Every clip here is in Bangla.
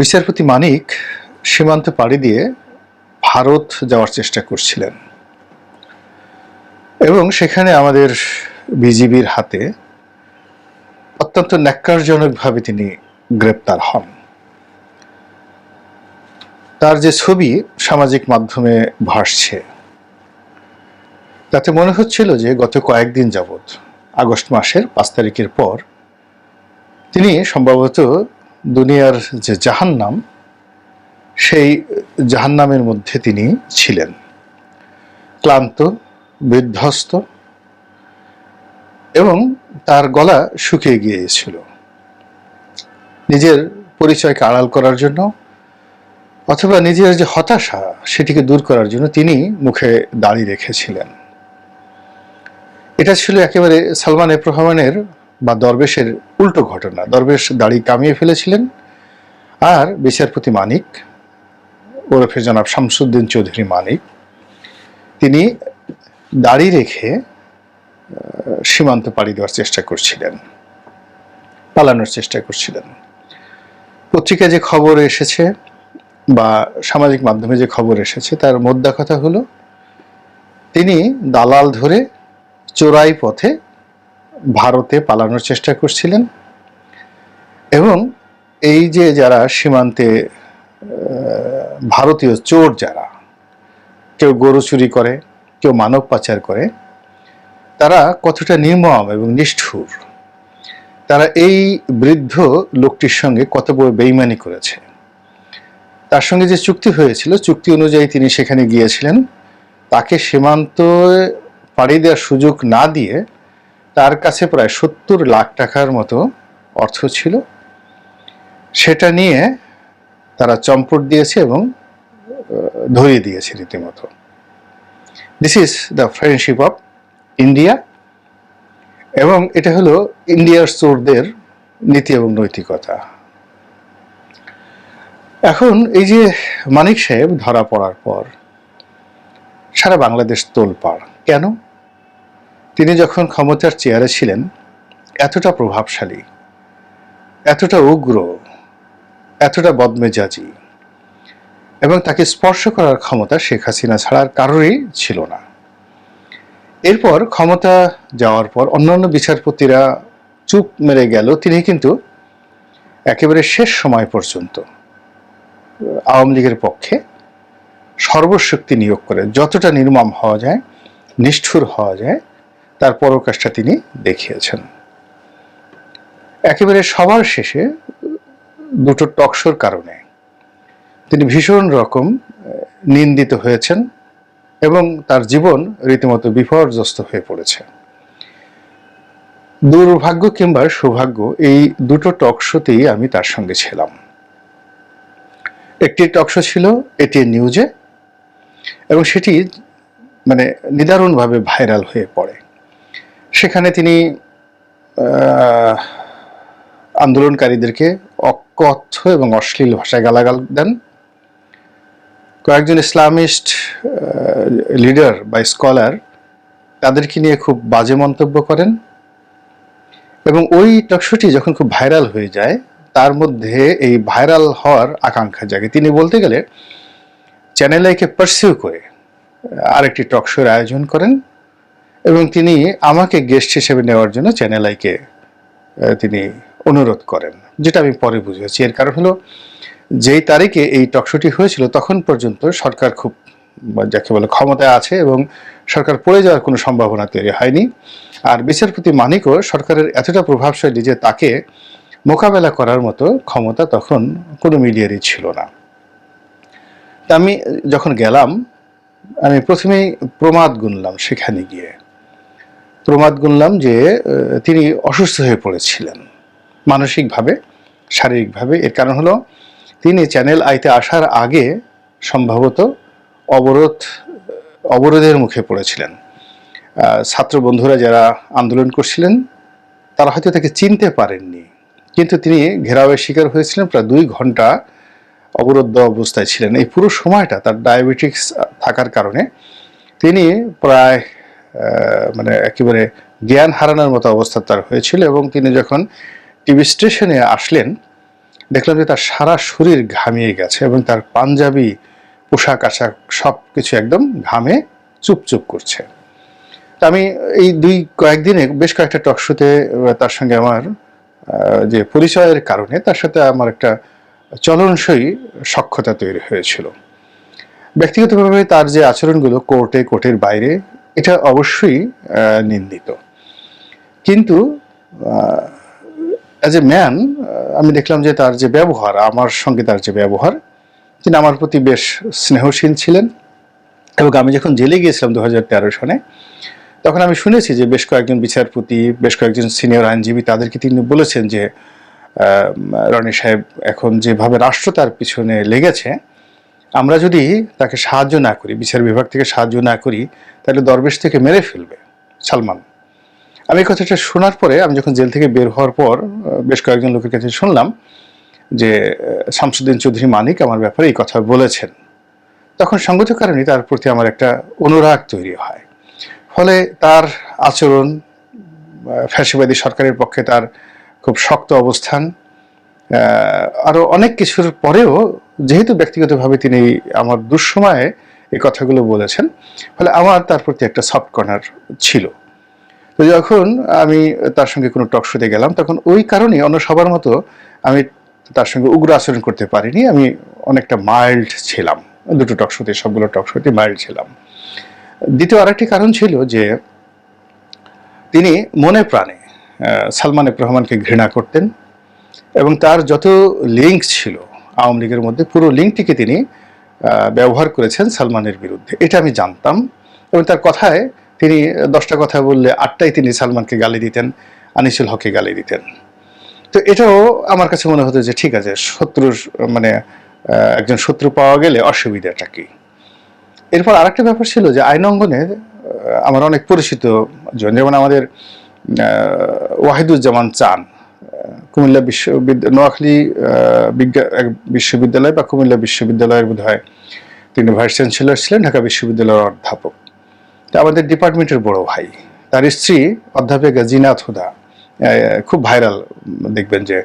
বিচারপতি মানিক সীমান্ত পাড়ি দিয়ে ভারত যাওয়ার চেষ্টা করছিলেন। এবং সেখানে আমাদের বিজিবির হাতে অত্যন্ত ন্যাক্কারজনকভাবে তিনি গ্রেপ্তার হন। তার যে ছবি সামাজিক মাধ্যমে ভাসছে, তাতে মনে হচ্ছিল যে গত কয়েকদিন যাবৎ আগস্ট মাসের পাঁচ তারিখের পর তিনি সম্ভবত দুনিয়ার যে জাহান্নাম, সেই জাহান্নামের মধ্যে তিনি ছিলেন। ক্লান্ত, বিধ্বস্ত এবং তার গলা শুকিয়ে গিয়েছিল। নিজের পরিচয়কে আড়াল করার জন্য অথবা নিজের যে হতাশা, সেটিকে দূর করার জন্য তিনি মুখে দাড়ি রেখেছিলেন। এটা ছিল একেবারে সালমান এফ রহমানের বা দরবেশের উল্টো ঘটনা। দরবেশ দাড়ি কামিয়ে ফেলেছিলেন আর বিচারপতি মানিক, ওরফে জনাব শামসুদ্দিন চৌধুরী মানিক, তিনি দাড়ি রেখে সীমান্ত পাড়ি দেওয়ার চেষ্টা করছিলেন, পালানোর চেষ্টা করছিলেন। পত্রিকায় যে খবর এসেছে বা সামাজিক মাধ্যমে যে খবর এসেছে, তার মোদ্দা কথা হলো, তিনি দালাল ধরে চোরাই পথে ভারতে পালানোর চেষ্টা করছিলেন। এবং এই যে যারা সীমান্তে ভারতীয় চোর যারা, কেউ গরু চুরি করে, কেউ মানব পাচার করে, তারা কতটা নির্মম এবং নিষ্ঠুর, তারা এই বৃদ্ধ লোকটির সঙ্গে কত বড় বেইমানি করেছে। তার সঙ্গে যে চুক্তি হয়েছিল, চুক্তি অনুযায়ী তিনি সেখানে গিয়েছিলেন। তাকে সীমান্ত পাড়ি দেওয়ার সুযোগ না দিয়ে তার কাছে প্রায় সত্তর লাখ টাকার মতো অর্থ ছিল। সেটা নিয়ে তারা চম্পট দিয়েছে এবং ধরিয়ে দিয়েছে রীতিমতো। This is the friendship of India এবং এটা হলো ইন্ডিয়ার চোরদের নীতি এবং নৈতিকতা। এখন এই যে মানিক সাহেব ধরা পড়ার পর সারা বাংলাদেশ তোলপাড়। কেন? তিনি যখন ক্ষমতার চেয়ারে ছিলেন, এতটা প্রভাবশালী, এতটা উগ্র, এতটা বদমেজাজি এবং তাকে স্পর্শ করার ক্ষমতা শেখ হাসিনা ছাড়ার কারোরই ছিল না। এরপর ক্ষমতা যাওয়ার পর অন্যান্য বিচারপতিরা চুপ মেরে গেল, তিনি কিন্তু একেবারে শেষ সময় পর্যন্ত আওয়ামী লীগের পক্ষে সর্বশক্তি নিয়োগ করে, যতটা নির্মম হওয়া যায়, নিষ্ঠুর হওয়া যায় তার পরকাশটা তিনি দেখিয়েছেন। একেবারে সবার শেষে দুটো টকশোর কারণে তিনি ভীষণ রকম নিন্দিত হয়েছেন এবং তার জীবন রীতিমতো বিপর্যস্ত হয়ে পড়েছে। দুর্ভাগ্য কিংবা সৌভাগ্য, এই দুটো টকশোতেই আমি তার সঙ্গে ছিলাম। একটি টকশো ছিল এটি নিউজে এবং সেটি মানে নিদারুণভাবে ভাইরাল হয়ে পড়ে। সেখানে তিনি আন্দোলনকারীদেরকে অকথ্য এবং অশ্লীল ভাষায় গালাগাল দেন। কয়েকজন ইসলামিস্ট লিডার বা স্কলার তাদেরকে নিয়ে খুব বাজে মন্তব্য করেন এবং ওই টকশোটি যখন খুব ভাইরাল হয়ে যায়, তার মধ্যে এই ভাইরাল হওয়ার আকাঙ্ক্ষা জাগে। তিনি বলতে গেলে চ্যানেল আইকে পারসিউ করে আরেকটি টকশোর আয়োজন করেন। এবং তিনি আমাকে গেস্ট হিসেবে নেওয়ার জন্য চ্যানেল আইকে তিনি অনুরোধ করেন, যেটা আমি পরে বুঝেছি। এর কারণ হলো, যেই তারিখে এই টকশোটি হয়েছিল, তখন পর্যন্ত সরকার খুব যাকে বলে ক্ষমতায় আছে এবং সরকার পড়ে যাওয়ার কোনো সম্ভাবনা তৈরি হয়নি। আর বিচারপতি মানিকও সরকারের এতটা প্রভাবশালী যে তাকে মোকাবেলা করার মতো ক্ষমতা তখন কোনো মিডিয়ারই ছিল না। তা আমি যখন গেলাম, আমি প্রথমেই প্রমাদ গুনলাম সেখানে গিয়ে। প্রমাদ গুনলাম যে তিনি অসুস্থ হয়ে পড়েছিলেন। মানসিকভাবে, শারীরিকভাবে। এর কারণ হলো, তিনি চ্যানেল আইতে আসার আগে সম্ভবত অবরোধ, অবরোধের মুখে পড়েছিলেন। ছাত্র বন্ধুরা যারা আন্দোলন করছিলেন, তারা হয়তো তাকে চিনতে পারেননি। কিন্তু তিনি ঘেরাওয়ের শিকার হয়েছিলেন, প্রায় দুই ঘণ্টা অবরুদ্ধ অবস্থায় ছিলেন। এই পুরো সময়টা তার ডায়াবেটিক্স থাকার কারণে তিনি প্রায় মানে একেবারে জ্ঞান হারানোর মতো অবস্থা তার হয়েছিল এবং তিনি যখন টিভি স্টেশনে আসলেন দেখলাম যে তার সারা শরীর ঘামিয়ে গেছে এবং তার পাঞ্জাবি, পোশাক আশাক সব কিছু একদম ঘামে চুপচুপ করছে। তা আমি এই দুই কয়েকদিনে বেশ কয়েকটা টকশোতে তার সঙ্গে আমার যে পরিচয়ের কারণে তার সাথে আমার একটা চলনসই সক্ষতা তৈরি হয়েছিল। ব্যক্তিগতভাবে তার যে আচরণগুলো কোর্টে, কোর্টের বাইরে এটা অবশ্যই নিন্দিত। কিন্তু অ্যাজ এ ম্যান আমি দেখলাম যে তার যে ব্যবহার, আমার সঙ্গে তার যে ব্যবহার, তিনি আমার প্রতি বেশ স্নেহশীল ছিলেন। এবং আমি যখন জেলে গিয়েছিলাম দু হাজার তেরো সনে, তখন আমি শুনেছি যে বেশ কয়েকজন বিচারপতি, বেশ কয়েকজন সিনিয়র আইনজীবী তাদেরকে তিনি বলেছেন যে রনি সাহেব এখন যেভাবে রাষ্ট্র তার পিছনে লেগেছে আমরা যদি তাকে সাহায্য না করি, বিচার বিভাগ থেকে সাহায্য না করি, তাহলে দরবেশ থেকে মেরে ফেলবে সালমান। আমি এই কথাটা শোনার পরে আমি যখন জেল থেকে বের হওয়ার পর বেশ কয়েকজন লোকের কাছে শুনলাম যে শামসুদ্দিন চৌধুরী মানিক আমার ব্যাপারে এই কথা বলেছেন। তখন সঙ্গত কারণে তার প্রতি আমার একটা অনুরাগ তৈরি হয়। ফলে তার আচরণ ফ্যাসিবাদী সরকারের পক্ষে তার খুব শক্ত অবস্থান আহ, আরও অনেক কিছুর পরেও যেহেতু ব্যক্তিগতভাবে তিনি আমার দুঃসময়ে এই কথাগুলো বলেছেন ফলে আমার তার প্রতি একটা সফট কর্নার ছিল। তো যখন আমি তার সঙ্গে কোনো টক শোতে গেলাম তখন ওই কারণে অন্য সবার মতো আমি তার সঙ্গে উগ্র আচরণ করতে পারিনি আমি অনেকটা মাইল্ড ছিলাম। দুটো টক শোতে সবগুলো টক শোতে মাইল্ড ছিলাম। দ্বিতীয় আরেকটি কারণ ছিল যে তিনি মনে প্রাণে সালমান রহমানকে ঘৃণা করতেন এবং তার যত লিঙ্ক ছিল আওয়ামী লীগের মধ্যে, পুরো লিঙ্কটিকে তিনি ব্যবহার করেছেন সালমানের বিরুদ্ধে। এটা আমি জানতাম। এবং তার কথায় তিনি দশটা কথা বললে আটটাই তিনি সালমানকে গালি দিতেন, আনিসুল হককে গালি দিতেন। তো এটাও আমার কাছে মনে হতো যে ঠিক আছে, শত্রুর মানে একজন শত্রু পাওয়া গেলে অসুবিধাটা কি? এরপর আরেকটা ব্যাপার ছিল যে আইন অঙ্গনে আমার অনেক পরিচিত জন, যেমন আমাদের ওয়াহিদুজ্জামান চান। কুমিল্লা বিশ্ববিদ্যালয় নোয়াখালী বিজ্ঞান বিশ্ববিদ্যালয় বা কুমিল্লা বিশ্ববিদ্যালয়ের বোধ হয় তিনি ভাইস চ্যান্সেলর ছিলেন, ঢাকা বিশ্ববিদ্যালয়ের অধ্যাপক। আমাদের ডিপার্টমেন্টের বড় ভাই, তার স্ত্রী অধ্যাপিকা জিনাত হুদা খুব ভাইরাল, দেখবেন যে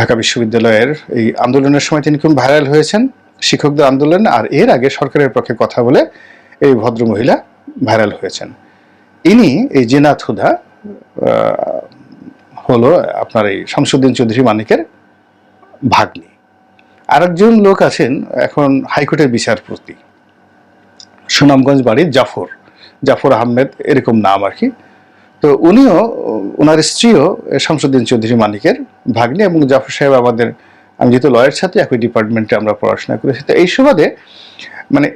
ঢাকা বিশ্ববিদ্যালয়ের এই আন্দোলনের সময় তিনি খুব ভাইরাল হয়েছেন, শিক্ষকদের আন্দোলন, আর এর আগে সরকারের পক্ষে কথা বলে এই ভদ্র মহিলা ভাইরাল হয়েছেন। ইনি এই জিনাত হুদা হলো আপনার এই শামসুদ্দিন চৌধুরী মানিকের ভাগ্নি। আরেকজন লোক আছেন এখন হাইকোর্টের বিচারপতি, সুনামগঞ্জ বাড়ির জাফর জাফর আহমেদ এরকম নাম আর কি। তো উনিও ওনার স্ত্রীও শামসুদ্দিন চৌধুরী মানিকের ভাগ্নি এবং জাফর সাহেব আমাদের, আমি যেহেতু লয়ের সাথে একই ডিপার্টমেন্টে আমরা পড়াশোনা করেছি। তো এই সুবাদে মানে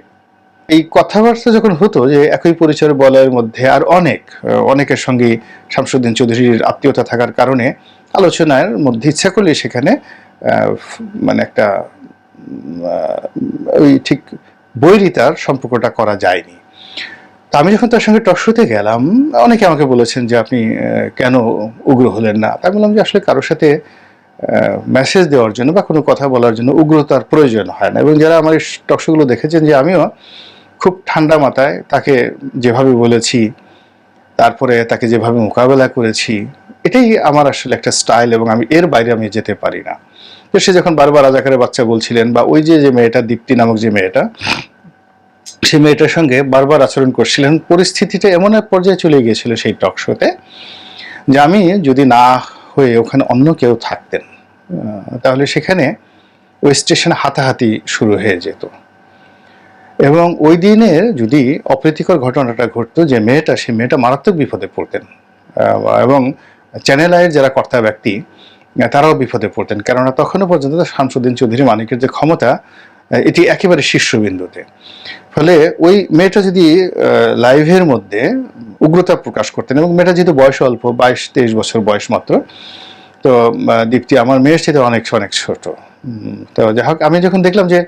এই কথাবার্তা যখন হতো যে একই পরিচয়ের বলয়ের মধ্যে আর অনেক অনেকের সঙ্গে শামসুদ্দিন চৌধুরীর আত্মীয়তা থাকার কারণে আলোচনার মধ্যে ইচ্ছা করলে সেখানে মানে একটা ওই ঠিক বৈরিতার সম্পর্কটা করা যায়নি। তা আমি যখন তার সঙ্গে টকশোতে গেলাম, অনেকে আমাকে বলেছেন যে আপনি কেন উগ্র হলেন না? তা আমি বললাম যে আসলে কারোর সাথে মেসেজ দেওয়ার জন্য বা কোনো কথা বলার জন্য উগ্রতার প্রয়োজন হয় না। এবং যারা আমার এই টকশোগুলো দেখেছেন যে আমিও খুব ঠান্ডা মাথায় তাকে যেভাবে বলেছি, তারপরে তাকে যেভাবে মোকাবেলা করেছি, এটাই আমার আসলে একটা স্টাইল এবং আমি এর বাইরে আমি যেতে পারি না। তো সে যখন বারবার রাজাকারের বাচ্চা বলছিলেন বা ওই যে যে মেয়েটা, দীপ্তি নামক যে মেয়েটা সেই মেয়েটার সঙ্গে বারবার আচরণ করছিলেন, পরিস্থিতিটা এমন এক পর্যায়ে চলে গিয়েছিল সেই টক শোতে যে আমি যদি না হয়ে ওখানে অন্য কেউ থাকতেন তাহলে সেখানে ওই স্টেশন হাতাহাতি শুরু হয়ে যেত। এবং ওই দিনের যদি অপ্রীতিকর ঘটনাটা ঘটতো যে মেয়েটা, সে মেয়েটা মারাত্মক বিপদে পড়তেন এবং চ্যানেল আয়ের যারা কর্তা ব্যক্তি তারাও বিপদে পড়তেন। কেননা তখনও পর্যন্ত শামসুদ্দিন চৌধুরী মানিকের যে ক্ষমতা এটি একেবারে শীর্ষবিন্দুতে। ফলে ওই মেয়েটা যদি লাইভের মধ্যে উগ্রতা প্রকাশ করতেন, এবং মেয়েটা যেহেতু বয়স অল্প, বাইশ, তেইশ বছর বয়স মাত্র তো দীপ্তি আমার মেয়ের সাথে অনেক অনেক ছোট। তো যাই হোক, আমি যখন দেখলাম যে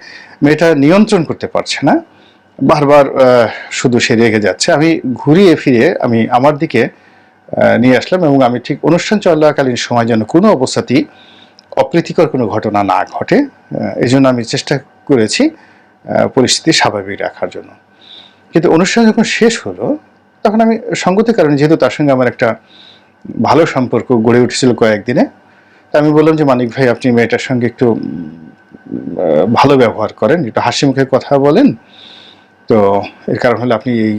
মেয়েটা নিয়ন্ত্রণ করতে পারছে না, বারবার শুধু সে রেগে যাচ্ছে, আমি ঘুরিয়ে ফিরে আমি আমার দিকে নিয়ে আসলাম এবং আমি ঠিক অনুষ্ঠান চলাকালীন সময় যেন কোনো অবস্থাতেই অপ্রীতিকর কোনো ঘটনা না ঘটে এই জন্য আমি চেষ্টা করেছি পরিস্থিতি স্বাভাবিক রাখার জন্য। কিন্তু অনুষ্ঠান যখন শেষ হলো, তখন আমি সঙ্গতির কারণে, যেহেতু তার সঙ্গে আমার একটা ভালো সম্পর্ক গড়ে উঠেছিল কয়েকদিনে। আমি বললাম যে, মানিক ভাই, আপনি মেয়েটার সঙ্গে একটু ভালো ব্যবহার করেন, একটু হাসি মুখে কথা বলেন। তো এর কারণ হলো আপনি এই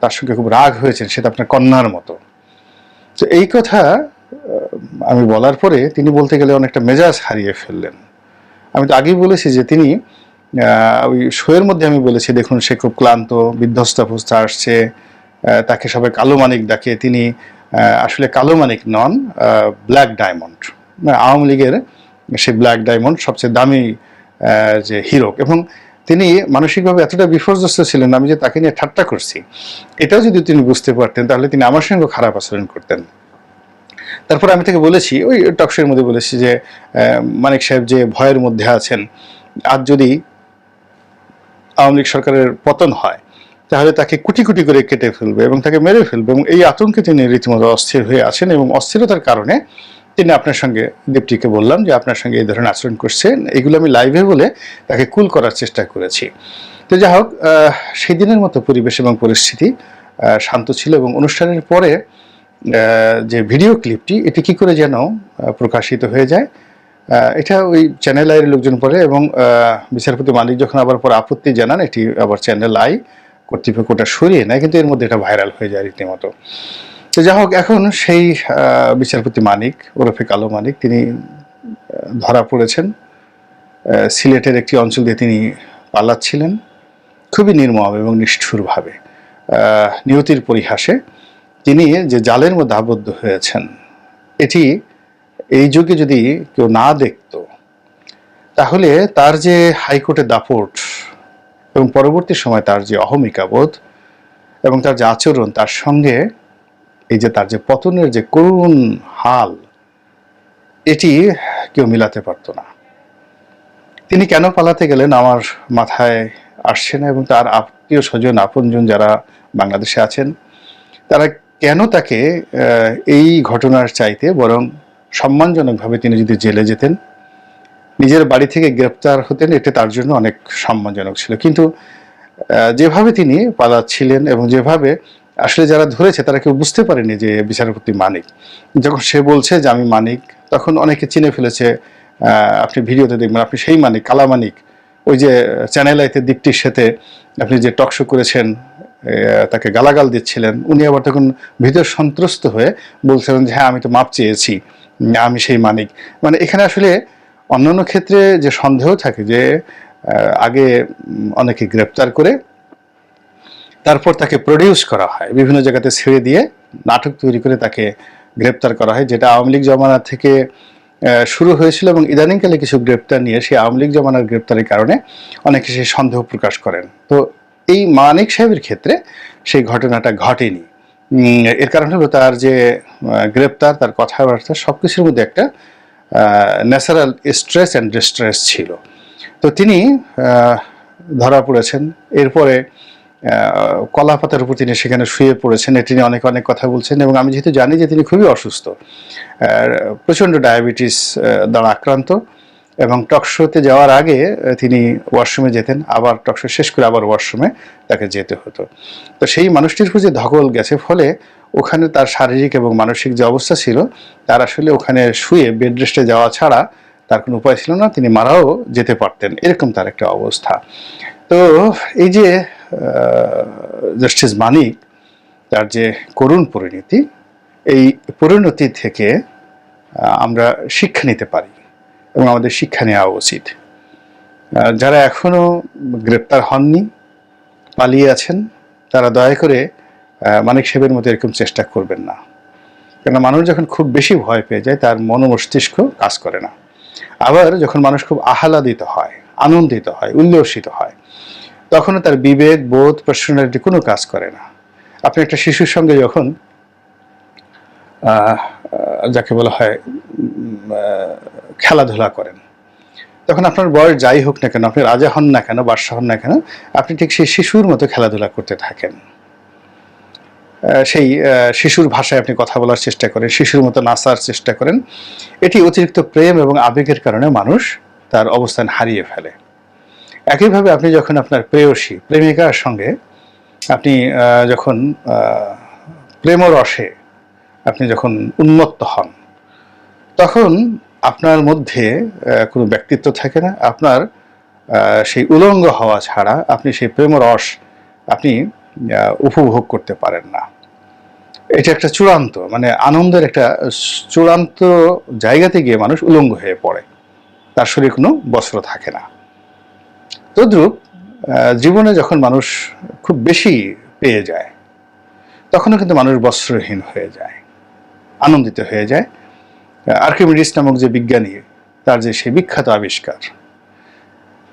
তার সঙ্গে খুব রাগ হয়েছেন, সেটা আপনার কন্যার মতো। তো এই কথা আমি বলার পরে তিনি বলতে গেলে অনেকটা মেজাজ হারিয়ে ফেললেন। আমি তো আগেই বলেছি যে, তিনি ওই শোয়ের মধ্যে আমি বলেছি, দেখুন, সে খুব ক্লান্ত, বিধ্বস্ত অবস্থা আসছে তাকে সবাই কালো মানিক ডাকে। তিনি আসলে কালো মানিক নন ব্ল্যাক ডায়মন্ড আওয়ামী লীগের সে ব্ল্যাক ডায়মন্ড সবচেয়ে দামি যে হিরো এবং তিনি মানসিকভাবে এতটা বিপর্যস্ত ছিলেন, আমি যে তাকে নিয়ে ঠাট্টা করছি, এটাও যদি তিনি বুঝতে পারতেন, তাহলে তিনি আমার সঙ্গে খারাপ আচরণ করতেন। তারপর আমি তাকে বলেছি, ওই টকশোর মধ্যে বলেছি যে মানিক সাহেব যে ভয়ের মধ্যে আছেন আর যদি আওয়ামী লীগ সরকারের পতন হয় তাহলে তাকে কুটি কুটি করে কেটে ফেলবে এবং তাকে মেরে ফেলবে এবং এই আতঙ্কে তিনি রীতিমতো অস্থির হয়ে আছেন এবং অস্থিরতার কারণে তিনি আপনার সঙ্গে, দীপ্তিকে বললাম যে আপনার সঙ্গে এই ধরনের আচরণ করছেন, এগুলো আমি লাইভে বলে তাকে কুল করার চেষ্টা করেছি। তো যাই হোক সেই দিনের মতো পরিবেশ এবং পরিস্থিতি শান্ত ছিল এবং অনুষ্ঠানের পরে যে ভিডিও ক্লিপটি এটি কি করে যেন প্রকাশিত হয়ে যায় এটা ওই চ্যানেল আইয়ের লোকজন পড়ে এবং বিচারপতি মালিক যখন আবার পর আপত্তি জানান, এটি আবার চ্যানেল আই কর্তৃপক্ষ ওটা সরিয়ে নেয়, কিন্তু এর মধ্যে এটা ভাইরাল হয়ে যায় রীতিমতো। তো যাই হোক, এখন সেই বিচারপতি মানিক, ওরফে কালো মানিক, তিনি ধরা পড়েছেন। সিলেটের একটি অঞ্চল দিয়ে তিনি পালাচ্ছিলেন, খুবই নির্মম এবং নিষ্ঠুরভাবে। নিয়তির পরিহাসে তিনি যে জালের মধ্যে আবদ্ধ হয়েছেন, এটি এই যুগে যদি কেউ না দেখত, তাহলে তার যে হাইকোর্টে দাপট এবং পরবর্তী সময় তার যে অহমিকা বোধ এবং তার যে আচরণ, তার সঙ্গে এই যে তার যে পতনের যে করুণ হাল, এটি কেউ মিলাতে পারতো না। তিনি কেন পালাতে গেলেন আমার মাথায় আসছে না এবং তার আত্মীয় স্বজন, আপনজন যারা বাংলাদেশে আছেন, তারা কেন তাকে এই ঘটনার চাইতে বরং সম্মানজনকভাবে তিনি যদি জেলে যেতেন নিজের বাড়ি থেকে গ্রেপ্তার হতেন এটা তার জন্য অনেক সম্মানজনক ছিল। কিন্তু যেভাবে তিনি পালাচ্ছিলেন এবং যেভাবে আসলে যারা ধরেছে, তারা কেউ বুঝতে পারেনি যে বিচারপতি মানিক। যখন সে বলছে যে, আমি মানিক তখন অনেকে চিনে ফেলেছে আপনি ভিডিওতে দেখবেন, আপনি সেই মানিক, কালা মানিক। ওই যে চ্যানেল আইতে দীপ্তির সাথে আপনি যে টকশো করেছেন তাকে গালাগাল দিচ্ছিলেন, উনি আবার তখন ভিতর সন্ত্রস্ত হয়ে বলছিলেন যে হ্যাঁ আমি তো মাপ চেয়েছি, আমি সেই মানিক। মানে এখানে আসলে অন্যান্য ক্ষেত্রে যে সন্দেহ থাকে যে আগে অনেকে গ্রেপ্তার করে তারপর তাকে প্রডিউস করা হয়, বিভিন্ন জায়গাতে ছেড়ে দিয়ে নাটক তৈরি করে তাকে গ্রেপ্তার করা হয়, যেটা আওয়ামী লীগ জমানা থেকে শুরু হয়েছিল এবং ইদানিংকালে কিছু গ্রেপ্তার নিয়ে সেই আওয়ামী লীগ জমানার গ্রেপ্তারের কারণে অনেকে সেই সন্দেহ প্রকাশ করেন। তো এই মানিক সাহেবের ক্ষেত্রে সেই ঘটনাটা ঘটেনি। এর কারণ হলো তার যে গ্রেপ্তার, তার কথাবার্তা সব কিছুর মধ্যে একটা ন্যাচারাল স্ট্রেস অ্যান্ড ডিস্ট্রেস ছিল। তো তিনি ধরা পড়েছেন। এরপরে কলাপাতার কলা পাতার উপর তিনি সেখানে শুয়ে পড়েছেন। নিয়ে অনেক অনেক কথা বলছেন এবং আমি যেহেতু জানি যে তিনি খুবই অসুস্থ প্রচণ্ড ডায়াবেটিস দ্বারা আক্রান্ত। এবং টকশোতে যাওয়ার আগে তিনি ওয়াশরুমে যেতেন, আবার টকশো শেষ করে আবার ওয়াশরুমে তাকে যেতে হতো। তো সেই মানুষটির যে ধকল গেছে, ফলে ওখানে তার শারীরিক এবং মানসিক যে অবস্থা ছিল, তার আসলে ওখানে শুয়ে বেড রেস্টে যাওয়া ছাড়া তার কোনো উপায় ছিল না, তিনি মারাও যেতে পারতেন। এরকম তার একটা অবস্থা। তো এই যে জাস্টিস মানিক তার যে করুণ পরিণতি, এই পরিণতি থেকে আমরা শিক্ষা নিতে পারি। এবং আমাদের শিক্ষা নেওয়া উচিত। যারা এখনও গ্রেপ্তার হননি, পালিয়ে আছেন, তারা দয়া করে মানিক সাহেবের মতো এরকম চেষ্টা করবেন না। কেন মানুষ যখন খুব বেশি ভয় পেয়ে যায়, তার মন মস্তিষ্ক কাজ করে না। আবার যখন মানুষ খুব আহ্লাদিত হয়, আনন্দিত হয়, উল্লসিত হয়, তখনও তার বিবেক, বোধ পার্সোনালিটি কোনো কাজ করে না। আপনি একটা শিশুর সঙ্গে যখন যাকে বলা হয় খেলাধুলা করেন। তখন আপনার বয়স যাই হোক না কেন, আপনি রাজা হন না কেন, বাদশাহ হন না কেন, আপনি ঠিক সেই শিশুর মতো খেলাধুলা করতে থাকেন। সেই শিশুর ভাষায় আপনি কথা বলার চেষ্টা করেন, শিশুর মতো নাচার চেষ্টা করেন। এটি অতিরিক্ত প্রেম এবং আবেগের কারণে মানুষ তার অবস্থান হারিয়ে ফেলে। একইভাবে আপনি যখন আপনার প্রেয়সী, প্রেমিকার সঙ্গে আপনি যখন প্রেমরসে আপনি যখন উন্মত্ত হন, তখন আপনার মধ্যে কোনো ব্যক্তিত্ব থাকে না, আপনার সেই উলঙ্গ হওয়া ছাড়া আপনি সেই প্রেম রস আপনি উপভোগ করতে পারেন না। এটা একটা চূড়ান্ত মানে আনন্দের একটা চূড়ান্ত জায়গাতে গিয়ে মানুষ উলঙ্গ হয়ে পড়ে। তার শরীরে কোনো বস্ত্র থাকে না। তদ্রূপ জীবনে যখন মানুষ খুব বেশি পেয়ে যায়, তখনও কিন্তু মানুষ বস্ত্রহীন হয়ে যায়, আনন্দিত হয়ে যায়। আর্কিমিডিস নামক যে বিজ্ঞানী, তার যে সেই বিখ্যাত আবিষ্কার।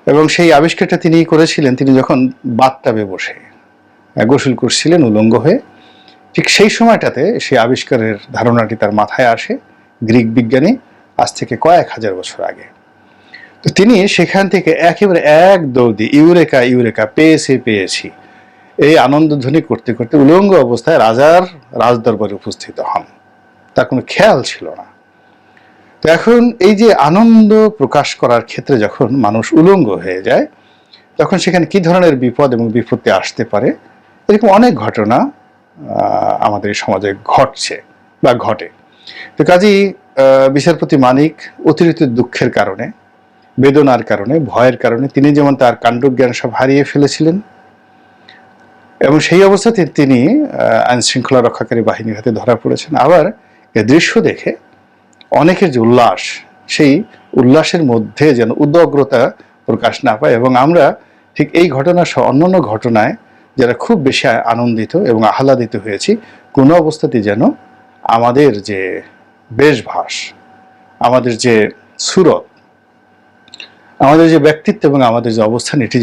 এবং সেই আবিষ্কারটা তিনি করেছিলেন, তিনি যখন বাথটাবে বসে গোসল করছিলেন, উলঙ্গ হয়ে, ঠিক সেই সময়টাতে সেই আবিষ্কারের ধারণাটি তার মাথায় আসে, গ্রিক বিজ্ঞানী, আজ থেকে কয়েক হাজার বছর আগে। তো তিনি সেখান থেকে একেবারে এক দৌড়ি, ইউরেকা ইউরেকা, পেয়েছি পেয়েছি, এই আনন্দধ্বনি করতে করতে উলঙ্গ অবস্থায় রাজার রাজদরবারে উপস্থিত হন। তার কোনো খেয়াল ছিল না। এখন এই যে আনন্দ প্রকাশ করার ক্ষেত্রে যখন মানুষ উলঙ্গ হয়ে যায়, তখন সেখানে কি ধরনের বিপদ এবং বিপত্তি আসতে পারে? এরকম অনেক ঘটনা আমাদের সমাজে ঘটছে বা ঘটে। তো কাজেই বিচারপতি মানিক অতিরিক্ত দুঃখের কারণে, বেদনার কারণে, ভয়ের কারণে তিনি যেমন তার কাণ্ডজ্ঞান সব হারিয়ে ফেলেছিলেন এবং সেই অবস্থাতে তিনি আইন শৃঙ্খলা রক্ষাকারী বাহিনীর হাতে ধরা পড়েছেন। আবার এ দৃশ্য দেখে অনেকের যে উল্লাস, সেই উল্লাসের মধ্যে যেন উদ্গ্রতা প্রকাশ না পায় এবং আমরা ঠিক এই ঘটনা সহ অন্যান্য ঘটনায় যারা খুব বেশি আনন্দিত এবং আহ্লাদিত হয়েছি, কোনো অবস্থাতেই যেন আমাদের যে বেশভাস, আমাদের যে সুরত, আমাদের যে ব্যক্তিত্ব এবং আমাদের যে অবস্থান, এটি